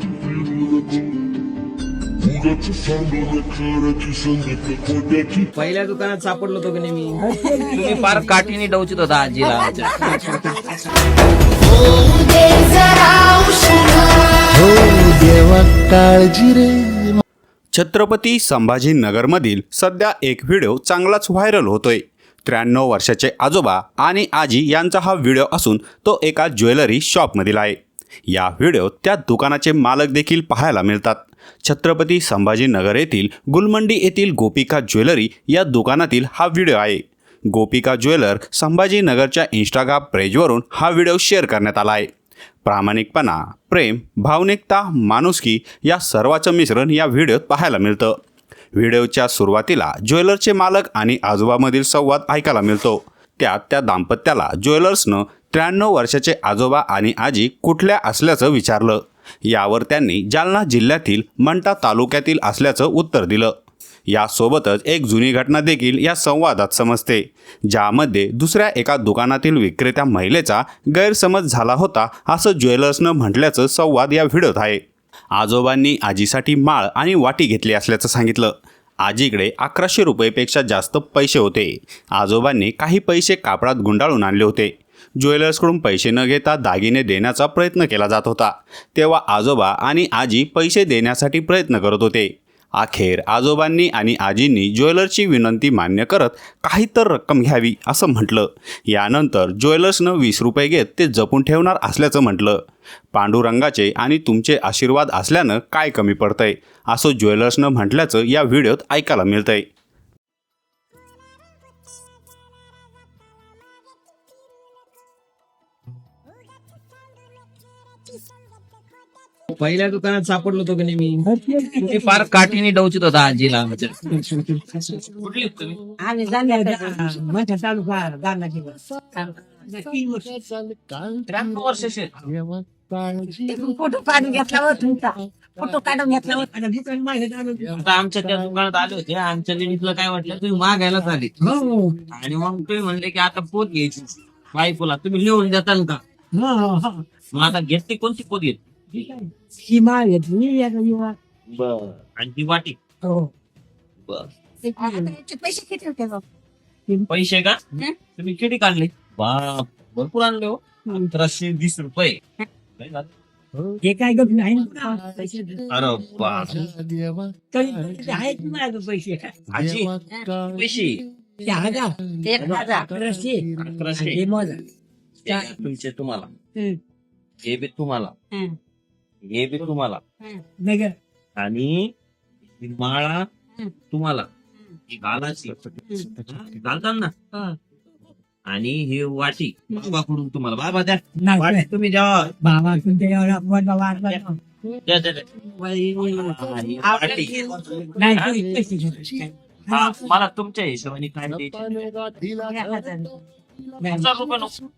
तू फिरू नको उगाच सांगू खऱ्याची संगत खोट्याची पहिल्या दुकानात सापडलो होतो की नाही मी? तुम्ही फार काठीने डवचित होता आजीला. जरा उशिरा छत्रपती संभाजीनगरमधील सध्या एक व्हिडिओ चांगलाच व्हायरल होतोय. त्र्याण्णव वर्षाचे आजोबा आणि आजी यांचा हा व्हिडिओ असून तो एका ज्वेलरी शॉपमधील आहे. या व्हिडिओत त्या दुकानाचे मालक देखील पाहायला मिळतात. छत्रपती संभाजीनगर येथील गुलमंडी येथील गोपिका ज्वेलरी या दुकानातील हा व्हिडिओ आहे. गोपिका ज्वेलर संभाजीनगरच्या इंस्टाग्राम पेजवरून हा व्हिडिओ शेअर करण्यात आला आहे. प्रामाणिकपणा प्रेम भावनिकता माणुसकी या सर्वाचं मिश्रण या व्हिडिओत पाहायला मिळतं. व्हिडिओच्या सुरुवातीला ज्वेलरचे मालक आणि आजोबामधील संवाद ऐकायला मिळतो. त्यात त्या दाम्पत्याला ज्वेलर्सनं त्र्याण्णव वर्षाचे आजोबा आणि आजी कुठल्या असल्याचं विचारलं. यावर त्यांनी जालना जिल्ह्यातील मंटा तालुक्यातील असल्याचं उत्तर दिलं. यासोबतच एक जुनी घटना देखील या संवादात समजते ज्यामध्ये दुसऱ्या एका दुकानातील विक्रेत्या महिलेचा गैरसमज झाला होता असं ज्वेलर्सनं म्हटल्याचं संवाद या व्हिडिओत आहे. आजोबांनी आजीसाठी माळ आणि वाटी घेतली असल्याचं सांगितलं. आजीकडे अकराशे रुपयेपेक्षा जास्त पैसे होते. आजोबांनी काही पैसे कापडात गुंडाळून आणले होते. ज्वेलर्सकडून पैसे न घेता दागिने देण्याचा प्रयत्न केला जात होता. तेव्हा आजोबा आणि आजी पैसे देण्यासाठी प्रयत्न करत होते. अखेर आजोबांनी आणि आजींनी ज्वेलर्सची विनंती मान्य करत काही तर रक्कम घ्यावी असं म्हटलं. यानंतर ज्वेलर्सनं वीस रुपये घेत ते जपून ठेवणार असल्याचं म्हटलं. पांडुरंगाचे आणि तुमचे आशीर्वाद असल्यानं काय कमी पडतंय? असं ज्वेलर्सनं म्हटल्याचं या व्हिडिओत ऐकायला मिळतंय. पहिल्या दुकानात सापडलो होतो की नाही मी? तुम्ही फार काठीने डवचित होता आजीला कुठली आहेत तुम्ही? आम्ही जाणार माझ्या तालुका जाणार तीन वर्ष त्र्याण्णव वर्षाचे. फोटो काढून घेतल्यावर तुमचा. फोटो काढून. आता आमच्या त्या दुकानात आले होते. आमच्या लेडीजला काय वाटलं तुम्ही मागायला आले. हो. आणि मग तुम्ही म्हणले की आता पोत घ्यायची. बायकोला तुम्ही लिहून देताल का? हो, हो. मग आता घेतली कोणती पोत घेतली? ठीक आहे. ही माळ घेतली याचा युवा. बर. आणि ती वाटी. हो. बर. पैसे किती होते बघ? पैसे का? हं? तुम्ही किती काढले? बाप. भरपूर आणले हो. अठराशे वीस रुपये. काय झालं? हे. काय गप्प आहे ना? पैसे? अरे बाप. तरी ते आहेत माझ्याकडे पैसे? आजी पैसे. ते हजार. एक हजार. अकराशे. अकराशे. हे मोजा हे तुमचे तुम्हाला. हं. हे बी तुम्हाला. हं. हे बी तुम्हाला. आणि ही माळा. तुम्हाला. हं. ही ना हा. आणि ही वाटी. बाबाकडून तुम्हाला. बाबा द्या. नाही. वाटी तुम्ही द्या. बाबा तुमच्या एवढा मोठा वाटला ना. द्या द्या, द्या. आणि वाटी. नाही तुम्ही पैसे घेतले. हा, मला तुमच्या हिशोबाने काय द्यायचे? एक हजार नाही. हजार रुपये नको.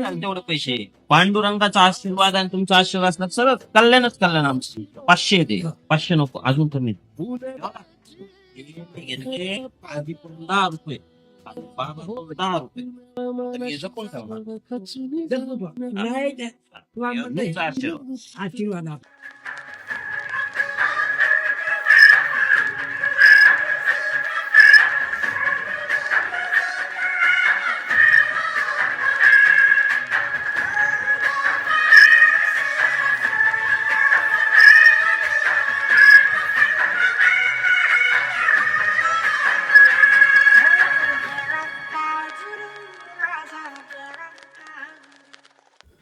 आणि तेवढे पैसे. पांडुरंगाचा आशीर्वाद आणि तुमचा आशीर्वाद असला सगळं कल्याणच कल्याण आमचं. पाचशे दे पाचशे नको. अजून कमी दहा रुपये दहा जपून आशीर्वाद.